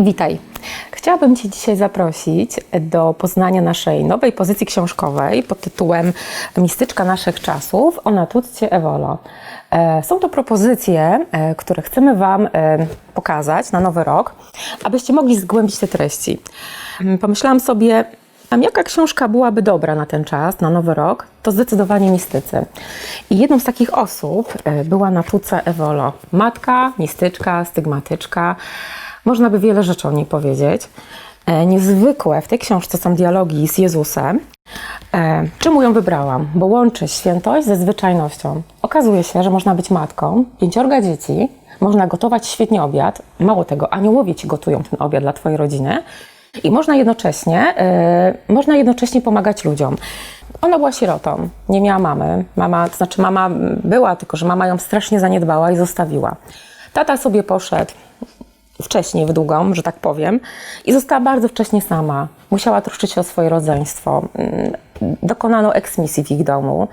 Witaj. Chciałabym Cię dzisiaj zaprosić do poznania naszej nowej pozycji książkowej pod tytułem Mistyczka naszych czasów o Natutcie Ewolo. E, Są to propozycje, e, które chcemy Wam e, pokazać na nowy rok, abyście mogli zgłębić te treści. Mm, Pomyślałam sobie, a jaka książka byłaby dobra na ten czas, na nowy rok, to zdecydowanie mistycy. I jedną z takich osób była Natuca Ewolo. Matka, mistyczka, stygmatyczka. Można by wiele rzeczy o niej powiedzieć. E, Niezwykłe w tej książce są dialogi z Jezusem. E, Czemu ją wybrałam? Bo łączy świętość ze zwyczajnością. Okazuje się, że można być matką, pięciorga dzieci, można gotować świetnie obiad. Mało tego, aniołowie ci gotują ten obiad dla twojej rodziny. I można jednocześnie, e, można jednocześnie pomagać ludziom. Ona była sierotą, nie miała mamy. Mama, to znaczy mama była, tylko że mama ją strasznie zaniedbała i zostawiła. Tata sobie poszedł wcześniej w długą, że tak powiem, i została bardzo wcześnie sama. Musiała troszczyć się o swoje rodzeństwo. Mm, Dokonano eksmisji w ich domu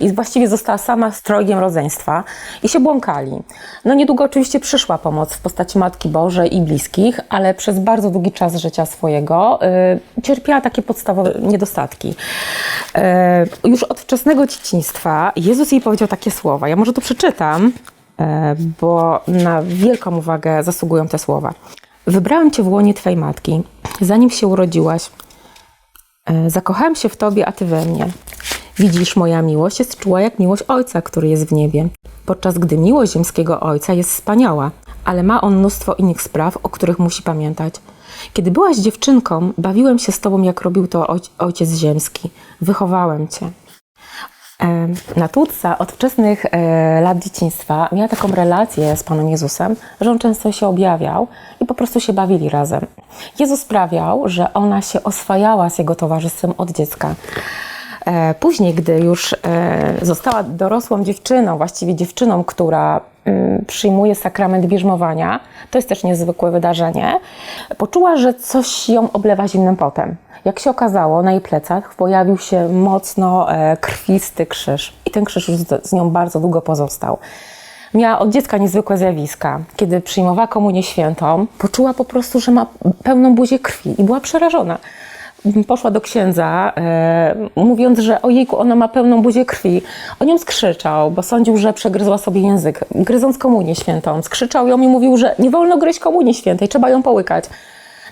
i właściwie została sama z trojgiem rodzeństwa i się błąkali. No niedługo oczywiście przyszła pomoc w postaci Matki Bożej i bliskich, ale przez bardzo długi czas życia swojego y, cierpiała takie podstawowe niedostatki. Y, już od wczesnego dzieciństwa Jezus jej powiedział takie słowa. Ja może to przeczytam, bo na wielką uwagę zasługują te słowa. Wybrałem cię w łonie twojej matki, zanim się urodziłaś. E, Zakochałem się w tobie, a ty we mnie. Widzisz, moja miłość jest czuła jak miłość ojca, który jest w niebie, podczas gdy miłość ziemskiego ojca jest wspaniała, ale ma on mnóstwo innych spraw, o których musi pamiętać. Kiedy byłaś dziewczynką, bawiłem się z tobą, jak robił to oj- ojciec ziemski. Wychowałem cię. Natutsa od wczesnych e, lat dzieciństwa miała taką relację z Panem Jezusem, że on często się objawiał i po prostu się bawili razem. Jezus sprawiał, że ona się oswajała z jego towarzystwem od dziecka. E, Później, gdy już e, została dorosłą dziewczyną, właściwie dziewczyną, która przyjmuje sakrament bierzmowania, to jest też niezwykłe wydarzenie, poczuła, że coś ją oblewa zimnym potem. Jak się okazało, na jej plecach pojawił się mocno e, krwisty krzyż i ten krzyż już z nią bardzo długo pozostał. Miała od dziecka niezwykłe zjawiska. Kiedy przyjmowała komunię świętą, poczuła po prostu, że ma pełną buzię krwi i była przerażona poszła do księdza, e, mówiąc, że ojejku, ona ma pełną buzię krwi. On ją skrzyczał, bo sądził, że przegryzła sobie język, gryząc komunię świętą. Skrzyczał ją i mówił, że nie wolno gryźć komunii świętej, trzeba ją połykać.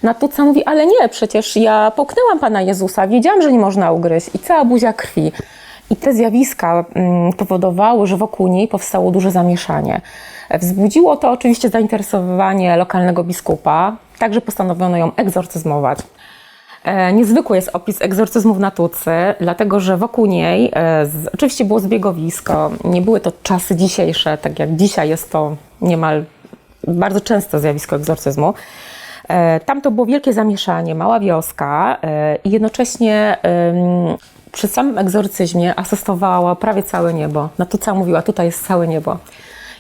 Natutca mówi, ale nie, przecież ja połknęłam Pana Jezusa, wiedziałam, że nie można ugryźć i cała buzia krwi. I te zjawiska mm, powodowały, że wokół niej powstało duże zamieszanie. Wzbudziło to oczywiście zainteresowanie lokalnego biskupa, także postanowiono ją egzorcyzmować. E, Niezwykły jest opis egzorcyzmów Natucy, dlatego że wokół niej e, z, oczywiście było zbiegowisko. Nie były to czasy dzisiejsze, tak jak dzisiaj jest to niemal bardzo często zjawisko egzorcyzmu. E, Tam to było wielkie zamieszanie, mała wioska i jednocześnie przy samym egzorcyzmie asystowała prawie całe niebo. Natuca mówiła, tutaj jest całe niebo.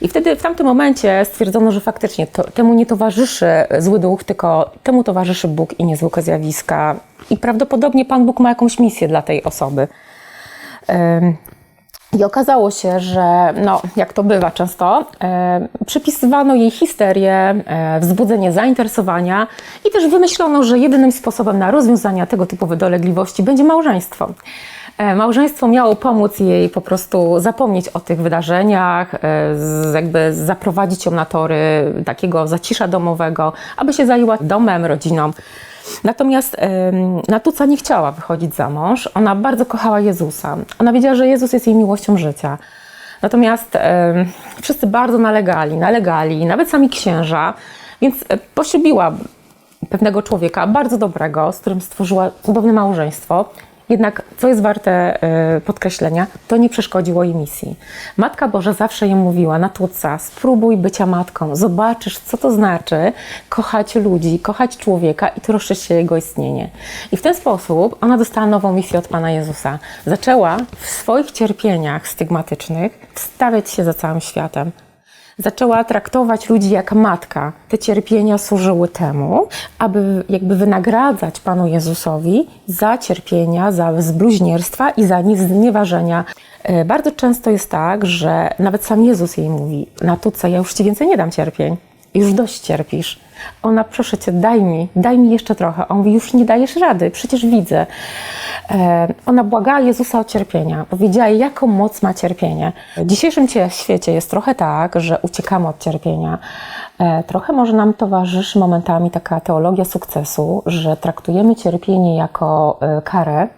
I wtedy w tamtym momencie stwierdzono, że faktycznie to, temu nie towarzyszy zły duch, tylko temu towarzyszy Bóg i niezwykłe zjawiska. I prawdopodobnie Pan Bóg ma jakąś misję dla tej osoby. I okazało się, że no, jak to bywa często, e, przypisywano jej histerię, e, wzbudzenie zainteresowania i też wymyślono, że jedynym sposobem na rozwiązanie tego typu dolegliwości będzie małżeństwo. E, Małżeństwo miało pomóc jej po prostu zapomnieć o tych wydarzeniach, e, z, jakby zaprowadzić ją na tory takiego zacisza domowego, aby się zajęła domem, rodziną. Natomiast Natuca nie chciała wychodzić za mąż. Ona bardzo kochała Jezusa. Ona wiedziała, że Jezus jest jej miłością życia. Natomiast wszyscy bardzo nalegali, nalegali, nawet sami księża, więc e, poślubiła pewnego człowieka, bardzo dobrego, z którym stworzyła cudowne małżeństwo. Jednak, co jest warte e, podkreślenia, to nie przeszkodziło jej misji. Matka Boża zawsze jej mówiła, Natutca, spróbuj bycia matką, zobaczysz, co to znaczy kochać ludzi, kochać człowieka i troszczyć się jego istnienie. I w ten sposób ona dostała nową misję od Pana Jezusa. Zaczęła w swoich cierpieniach stygmatycznych wstawiać się za całym światem, zaczęła traktować ludzi jak matka. Te cierpienia służyły temu, aby jakby wynagradzać Panu Jezusowi za cierpienia, za zbluźnierstwa i za znieważenia. E, Bardzo często jest tak, że nawet sam Jezus jej mówi, Natuce, ja już Ci więcej nie dam cierpień. Już dość cierpisz. Ona, proszę cię, daj mi, daj mi jeszcze trochę. On mówi, już nie dajesz rady, przecież widzę. E, ona błagała Jezusa o cierpienia. Powiedziała, jaką moc ma cierpienie. W dzisiejszym cie- świecie jest trochę tak, że uciekamy od cierpienia. E, trochę może nam towarzyszy momentami taka teologia sukcesu, że traktujemy cierpienie jako e, karę,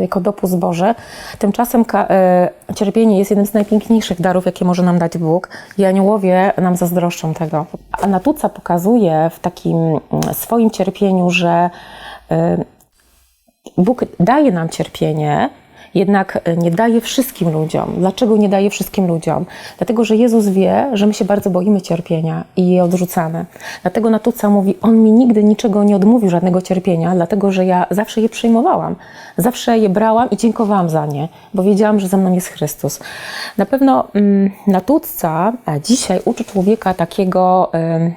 jako dopust Boże. Tymczasem e, cierpienie jest jednym z najpiękniejszych darów, jakie może nam dać Bóg i aniołowie nam zazdroszczą tego. A Natuca pokazuje w takim mm, swoim cierpieniu, że e, Bóg daje nam cierpienie, jednak nie daje wszystkim ludziom. Dlaczego nie daje wszystkim ludziom? Dlatego, że Jezus wie, że my się bardzo boimy cierpienia i je odrzucamy. Dlatego Natuca mówi, On mi nigdy niczego nie odmówił, żadnego cierpienia, dlatego, że ja zawsze je przyjmowałam. Zawsze je brałam i dziękowałam za nie, bo wiedziałam, że ze mną jest Chrystus. Na pewno mm, e, dzisiaj uczy człowieka takiego... em,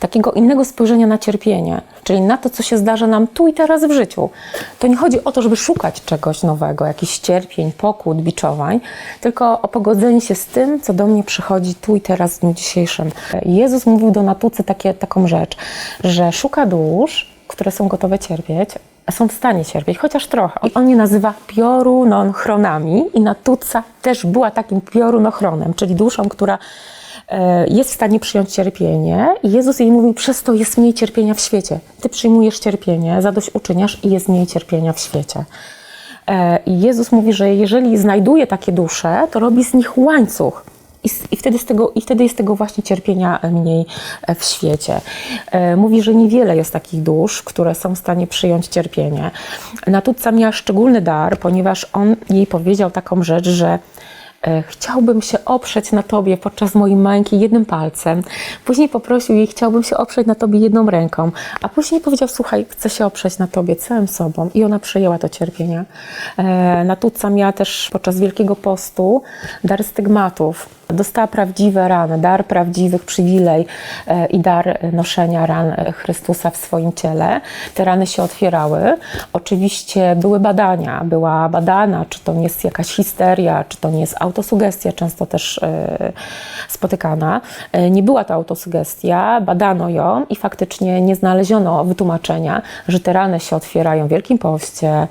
takiego innego spojrzenia na cierpienie, czyli na to, co się zdarza nam tu i teraz w życiu. To nie chodzi o to, żeby szukać czegoś nowego, jakichś cierpień, pokut, biczowań, tylko o pogodzenie się z tym, co do mnie przychodzi tu i teraz w dniu dzisiejszym. Jezus mówił do Natucy takie, taką rzecz, że szuka dusz, które są gotowe cierpieć, są w stanie cierpieć, chociaż trochę. I on je nazywa piorunochronami i Natuca też była takim piorunochronem, czyli duszą, która jest w stanie przyjąć cierpienie i Jezus jej mówił, przez to jest mniej cierpienia w świecie. Ty przyjmujesz cierpienie, zadośćuczyniasz i jest mniej cierpienia w świecie. E, I Jezus mówi, że jeżeli znajduje takie dusze, to robi z nich łańcuch. I, i, wtedy tego, I wtedy jest tego właśnie cierpienia mniej e, w świecie. E, Mówi, że niewiele jest takich dusz, które są w stanie przyjąć cierpienie. Natutca miała szczególny dar, ponieważ on jej powiedział taką rzecz, że e, chciałbym się oprzeć na Tobie podczas mojej męki jednym palcem. Później poprosił jej, chciałbym się oprzeć na Tobie jedną ręką. A później powiedział, słuchaj, chcę się oprzeć na Tobie całym sobą. I ona przyjęła to cierpienie. E, Natutca miała też podczas Wielkiego Postu dar stygmatów. Dostała prawdziwe rany, dar prawdziwych przywilej e, i dar noszenia ran e, Chrystusa w swoim ciele. Te rany się otwierały. Oczywiście były badania, była badana, czy to nie jest jakaś histeria, czy to nie jest autosugestia, często też e, spotykana. Nie była to autosugestia, badano ją i faktycznie nie znaleziono wytłumaczenia, że te rany się otwierają w Wielkim Poście.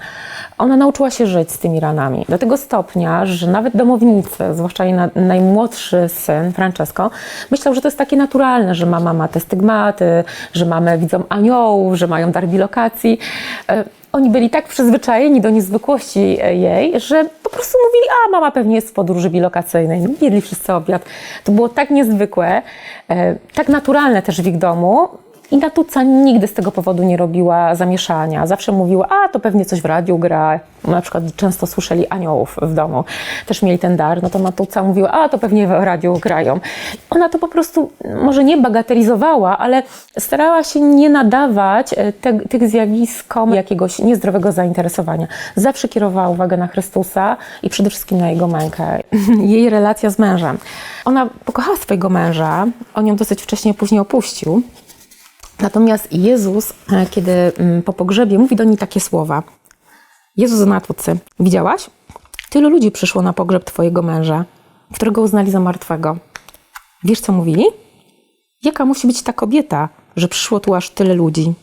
Ona nauczyła się żyć z tymi ranami. Do tego stopnia, że nawet domownicy, zwłaszcza jej na, najmłodszy syn, Francesco, myślał, że to jest takie naturalne, że mama ma te stygmaty, że mamy widzą aniołów, że mają dar bilokacji. E, Oni byli tak przyzwyczajeni do niezwykłości jej, że po prostu mówili, a mama pewnie jest w podróży bilokacyjnej. Jedli wszyscy obiad. To było tak niezwykłe, e, tak naturalne też w ich domu, i Natuca nigdy z tego powodu nie robiła zamieszania. Zawsze mówiła, a to pewnie coś w radiu gra. Na przykład często słyszeli aniołów w domu. Też mieli ten dar. No to Natuca mówiła, a to pewnie w radiu grają. Ona to po prostu może nie bagatelizowała, ale starała się nie nadawać e, te, tych zjawiskom jakiegoś niezdrowego zainteresowania. Zawsze kierowała uwagę na Chrystusa i przede wszystkim na Jego mękę. Jej relacja z mężem. Ona pokochała swojego męża. On ją dosyć wcześnie później opuścił. Natomiast Jezus, e, kiedy mm, po pogrzebie mówi do niej takie słowa. Jezus Natutcy, widziałaś? Tylu ludzi przyszło na pogrzeb twojego męża, którego uznali za martwego. Wiesz, co mówili? Jaka musi być ta kobieta, że przyszło tu aż tyle ludzi?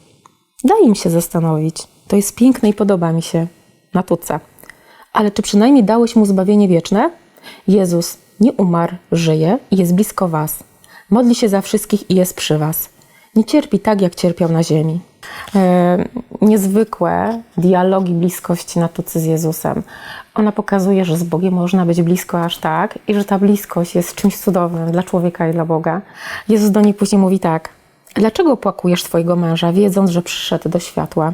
Daj im się zastanowić. To jest piękne i podoba mi się. Natutca. Ale czy przynajmniej dałeś mu zbawienie wieczne? Jezus nie umarł, żyje i jest blisko was. Modli się za wszystkich i jest przy was. Nie cierpi tak, jak cierpiał na ziemi. E, niezwykłe dialogi bliskości Natucy z Jezusem. Ona pokazuje, że z Bogiem można być blisko aż tak i że ta bliskość jest czymś cudownym dla człowieka i dla Boga. Jezus do niej później mówi tak. Dlaczego opłakujesz twojego męża, wiedząc, że przyszedł do światła?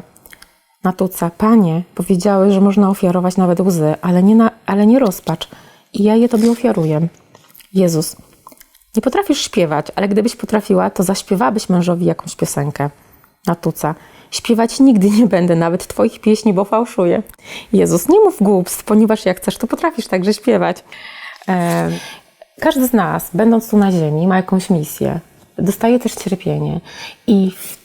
Natuca, panie, powiedziałeś, że można ofiarować nawet łzy, ale nie, na, ale nie rozpacz. I ja je tobie ofiaruję. Jezus, nie potrafisz śpiewać, ale gdybyś potrafiła, to zaśpiewałabyś mężowi jakąś piosenkę. Natuca, śpiewać nigdy nie będę, nawet twoich pieśni, bo fałszuję. Jezus, nie mów głupstw, ponieważ jak chcesz, to potrafisz także śpiewać. E, każdy z nas, będąc tu na ziemi, ma jakąś misję. Dostaje też cierpienie. I w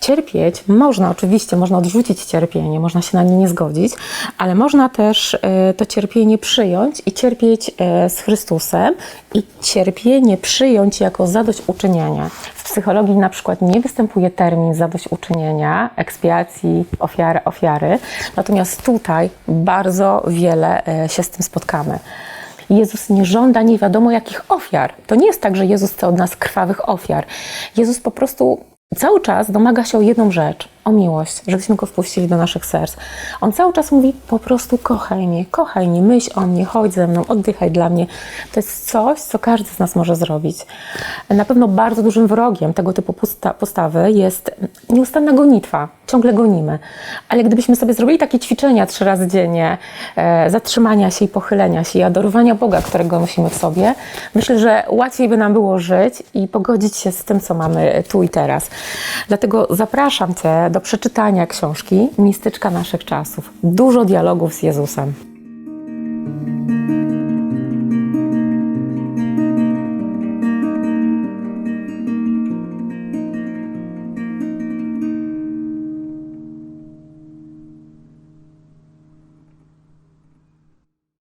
Cierpieć można, oczywiście, można odrzucić cierpienie, można się na nie nie zgodzić, ale można też e, to cierpienie przyjąć i cierpieć e, z Chrystusem i cierpienie przyjąć jako zadośćuczynienie. W psychologii na przykład nie występuje termin zadośćuczynienia, ekspiacji, ofiary, ofiary, natomiast tutaj bardzo wiele e, się z tym spotkamy. Jezus nie żąda nie wiadomo jakich ofiar. To nie jest tak, że Jezus chce od nas krwawych ofiar. Jezus po prostu cały czas domaga się o jedną rzecz, o miłość, żebyśmy Go wpuścili do naszych serc. On cały czas mówi po prostu kochaj mnie, kochaj mnie, myśl o mnie, chodź ze mną, oddychaj dla mnie. To jest coś, co każdy z nas może zrobić. Na pewno bardzo dużym wrogiem tego typu posta- postawy jest nieustanna gonitwa. Ciągle gonimy. Ale gdybyśmy sobie zrobili takie ćwiczenia trzy razy dziennie, e, zatrzymania się i pochylenia się i adorowania Boga, którego nosimy w sobie, myślę, że łatwiej by nam było żyć i pogodzić się z tym, co mamy tu i teraz. Dlatego zapraszam Cię do przeczytania książki Mistyczka naszych czasów. Dużo dialogów z Jezusem.